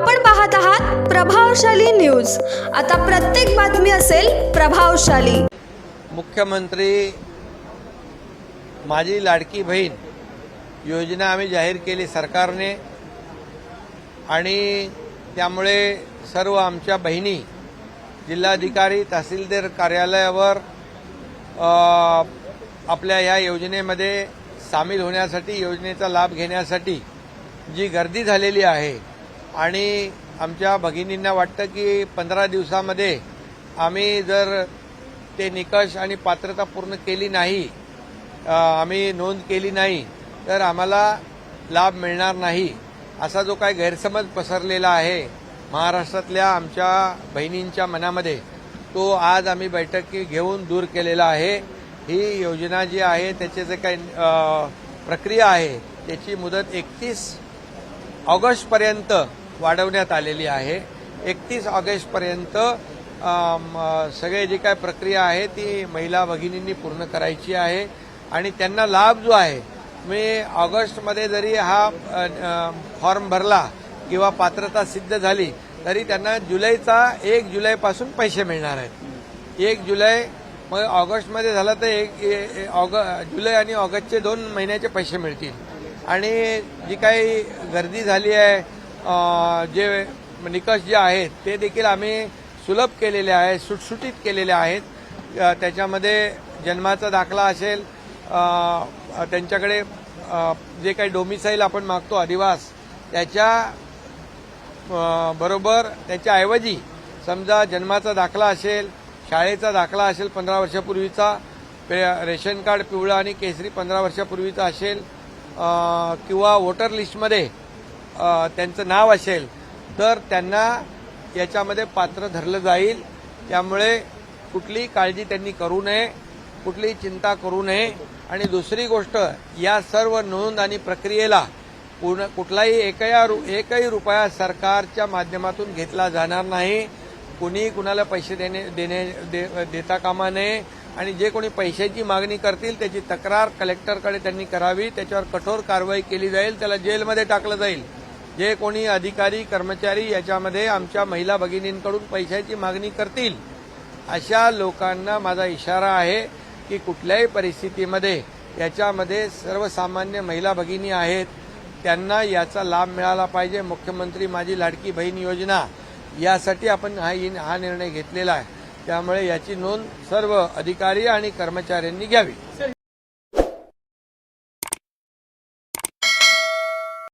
आपण पाहत आहात प्रभावशाली न्यूज. आता प्रत्येक बातमी असेल प्रभावशाली. मुख्यमंत्री माझी लाडकी बहीण योजना आम्ही जाहीर केली सरकारने आणि त्यामुळे सर्व आमच्या बहिणी जिल्हाधिकारी तहसीलदार कार्यालयावर आपल्या या योजनेमध्ये सामील होण्यासाठी योजनेचा लाभ घेण्यासाठी जी गर्दी झालेली आहे आणि आमच्या भगिनींना वाटतं की पंधरा दिवसामध्ये आम्ही जर ते निकष आणि पात्रता पूर्ण केली नाही आम्ही नोंद केली नाही तर आम्हाला लाभ मिळणार नाही असा जो काही गैरसमज पसरलेला आहे महाराष्ट्रातल्या आमच्या बहिणींच्या मनामध्ये तो आज आम्ही बैठकी घेऊन दूर केलेला आहे. ही योजना जी आहे त्याचे जे काही प्रक्रिया आहे त्याची मुदत एकतीस ऑगस्टपर्यंत वाढवण्यात आलेली आहे. एकतीस ऑगस्टपर्यंत सगळे जी काय प्रक्रिया आहे ती महिला भगिनींनी पूर्ण करायची आहे. आणि त्यांना लाभ जो आहे मी ऑगस्टमध्ये जरी हा फॉर्म भरला किंवा पात्रता सिद्ध झाली तरी त्यांना जुलैचा एक जुलैपासून पैसे मिळणार आहेत. एक जुलै मग ऑगस्टमध्ये झालं तर एक ऑग जुलै आणि ऑगस्टचे दोन महिन्याचे पैसे मिळतील. आणि जी काही गर्दी झाली आहे जे निकष जे आहेत ते देखील आम्ही सुलभ केलेले आहेत सुटसुटीत केलेले आहेत. त्याच्यामध्ये जन्माचा दाखला असेल त्यांच्याकडे जे काही डोमिसाईल आपण मागतो अधिवास त्याच्या बरोबर त्याच्याऐवजी समजा जन्माचा दाखला असेल शाळेचा दाखला असेल पंधरा वर्षापूर्वीचा पे- रेशन कार्ड पिवळा आणि केसरी पंधरा वर्षापूर्वीचा असेल किंवा वोटर लिस्टमध्ये त्यांचं नाव असेल तर त्यांना याच्यामध्ये पात्र धरलं जाईल. त्यामुळे कुठलीही काळजी त्यांनी करू नये कुठलीही चिंता करू नये. आणि दुसरी गोष्ट या सर्व नोंद आणि प्रक्रियेला पूर्ण कुठलाही एकया रु- एकही रुपया सरकारच्या माध्यमातून घेतला जाणार नाही. कुणीही कुणाला पैसे देणे देणे दे- देता कामा नये. आणि जे कोणी पैशाची मागणी करतील त्याची तक्रार कलेक्टरकडे त्यांनी करावी. त्याच्यावर कठोर कारवाई केली जाईल त्याला जेलमध्ये टाकलं जाईल. जे कोणी अधिकारी कर्मचारी याच्यामध्ये आमच्या महिला भगिनींकडून पैशाची मागणी करतील अशा लोकांना माझा इशारा आहे की कुठल्याही परिस्थितीमध्ये याच्यामध्ये सर्वसामान्य महिला भगिनी आहेत त्यांना याचा लाभ मिळाला पाहिजे. मुख्यमंत्री माझी लाडकी बहीण योजना यासाठी आपण हा हा निर्णय घेतलेला आहे. त्यामुळे याची नोंद सर्व अधिकारी आणि कर्मचाऱ्यांनी घ्यावी.